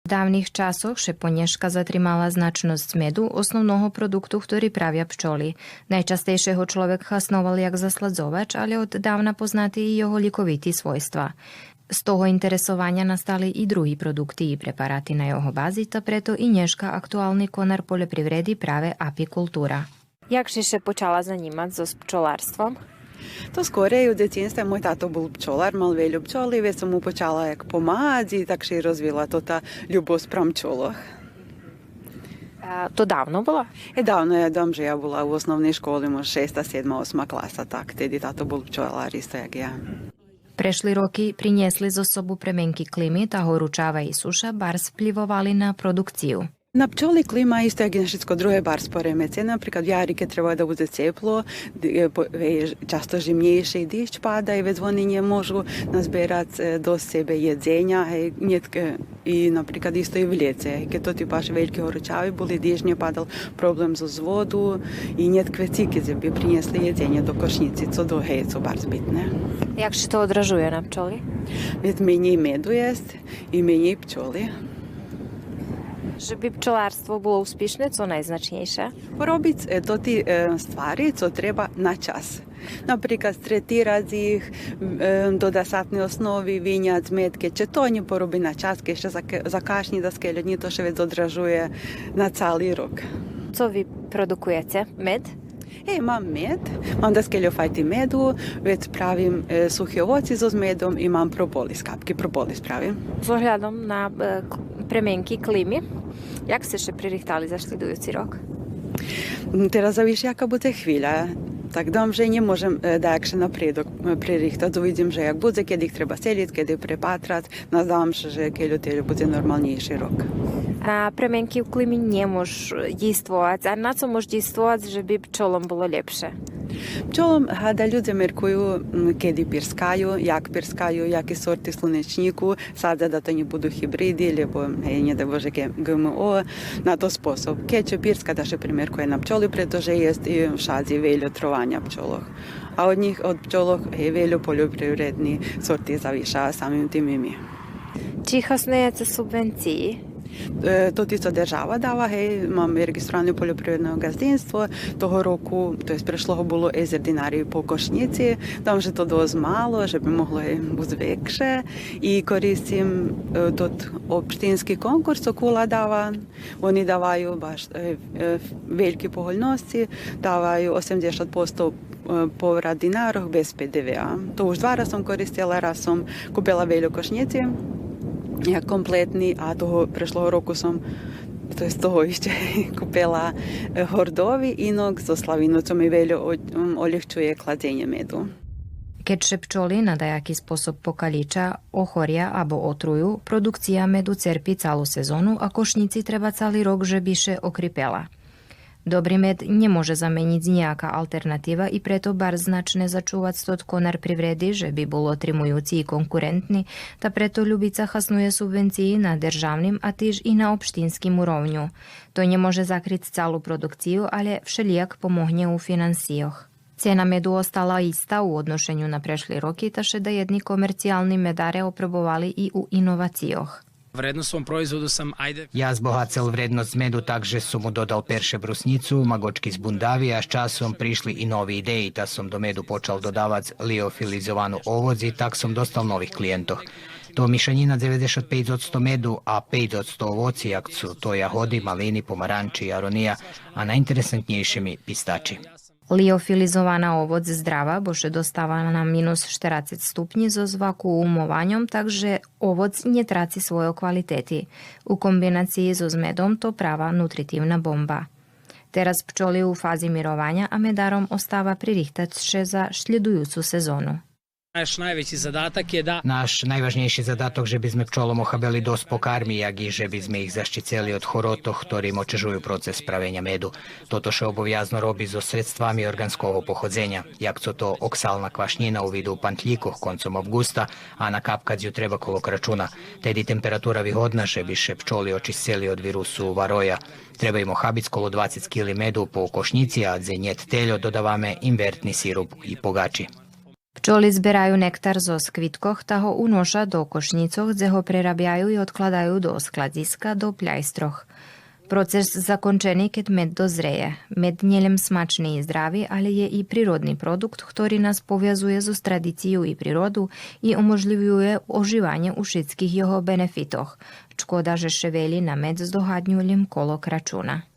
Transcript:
V dávnych časoch šeponeška zatrimala značnosť medu, osnovného produktu, ktorý pravia pčoli. Najčastejšie ho človek chasnoval jak zasledzovač, ale od dávna poznatý i jeho likovitý svojstva. Z toho interesovania nastali i druhý produkty i preparáty na jeho bázi, ta preto i dneška aktuálny konar poljoprivredi práve apikultúra. Jak si še počala zanimať so pčolárstvom? То скорее у дитинстві мій тато був пчолар, мав велю пчоли, весь тому почала як помаді, так ще й розвила то та любов про пчолах. А, то давно було? І давно я дом, що я була в основній школі, може, 6, 7, 8 класа, так, тоді тато був пчолар, істо як я. Prešli roky priniesli zo sobu premenky klimy, та horúčava i suša bars vplyvovali na produkciu. Na pčoli klima isto je genetsko druge bar sporemece. Napríklad v jari, keď treba da bude teplo, často žimnejšie dešť pada i vec oni ne môžu nazbierať do sebe jedzenia. Hej, netke, I napríklad isto i v lete. Keď to ti baš veľké horúčavy boli, dežne padal problém so zvodu i нет квиці, які би принесли їдення до кошниці. Це друге, це бар збитне. Як ж то одражує на пчолі? Від мені меду є і мені пчоли. Żeby pčelarstwo było uspішne, co najznaczniejsze? Robić to te stvari, co treba na czas. Наприклад, третирати їх до десятної основи, віння, зметки, чи то не пороби на час, ще закашні доски, льодні, то що відзодражує на цілий рік. Що ви продукуєте? Мед? E, imam med, imam daskeljo fajti medu, već pravim e, suhi ovoci z medom, imam propolis, kapki propolis pravim. Z na e, premenki klimi, Jak ste się priorytali za następujący rok? Teraz już jaka буде chwila. Так дом вже не можемо далі напередок приріхтати. Увидимо, як буде, коли їх треба селити, коли припатрати. Надам, що коли людей буде нормальніший рік. A premienki w klimie nie możesz działać. A na co możesz działać, żeby pszczołom było lepsze? Пчолом гада люди міркую, м, коли пірскаю, як пірскаю, які сорти слунечнику, садя, да то не буду гібриди, або е, не дай Боже, яке ГМО, на то спосіб. Кечо пірска, да ще приміркує на пчоли, притоже є і в шазі велю тровання пчолок. А одних от пчолок є велю полюпривредні сорти завіша самим тим імі. Чи хаснується субвенції? Тут tisto država dala, hej, imam registrovano poljoprivredno gazdinstvo, toho roku, to jest prešlo було езер динарів по кошниці, там вже то дозмало, щоб щоб могли звикше. І корисим е, тут обштинський конкурс, окула дава, вони давають баш, е, е, великі погольності, давають 80% поврат динарів без ПДВ. То уж два разом користила, разом купила велю кошниці. nejak kompletný a toho prešlého roku som to je z toho ešte kúpila hordový inok so slavinou, co mi veľa mm, oľahčuje kladenie medu. Keďže pčoly na dajaký spôsob pokaliča, ochoria alebo otrujú, produkcia medu cerpí celú sezónu a košnici treba celý rok, že byše okripela. Dobrý med nemôže zameniť nejaká alternatíva i preto bar značne začúvať stot konar privredy, že by bol otrimujúci i konkurentný, ta preto ľubica chasnuje subvencii na državným a tiež i na obštinským úrovňu. To nemôže zakryť celú produkciu, ale všelijak pomohne u financijoch. Cijena medu ostala ista u odnošenju na prešli roki, taše da jedni komercijalni medare oprobovali i u inovacijoh. Vrednost svom proizvodu sam, ajde, Ja zbohacel vrednost medu tak, že som mu dodal perše brusnicu, magočki z bundavi, a s časom prišli i novi ideji, ta som do medu počal dodavať liofilizovanu ovozi, tak som dostal novih klijentov. To mišanina 95% medu, a 5% ovoci, jak su to jahodi, malini, pomaranči, aronija, a najinteresantnejšie mi pistači. Liofilizowana ovoc zdrava bo się dostała na minus 14 stopni zo zwakuumowaniem, także owoc nie traci svoje kwalitety. U kombinacji z medom to prava nutritivna bomba. Teraz pčoli u fazi mirovanja, a medarom ostava pririhtać še za šljedujucu sezonu. Naš najveći zadatak je da... Naš najvažnejši zadatok, že bi sme pčolom ohabeli dospok armijagi, že by sme ich zaščiceli od chorotov, ktorým očežujú proces pravenja medu. Toto še obovjazno robi so sredstvami organskog pohodzenja, jak co to oksalna kvašnjina u vidu pantljikoh koncom avgusta, a na kapkadzju treba kolok računa. Tedi temperatura vihodna, že bi še pčoli očiseli od virusu varoja. Treba im ohabit skolo 20 kg medu po košnici, a dzenjet teljo dodavame invertni sirup i pogači. Pčoli zberajú nektar zo skvitkoch, ta ho unoša do košnicoch, kde ho prerabiajú i odkladajú do skladiska do pľajstroch. Proces zakončený, keď med dozreje. Med nielen smačný i zdravý, ale je i prírodný produkt, ktorý nás poviazuje so tradíciou i prírodu i umožľuje ožívanie u všetkých jeho benefitoch. Škoda, že ševeli na med zdohadňujem kolo kračuna.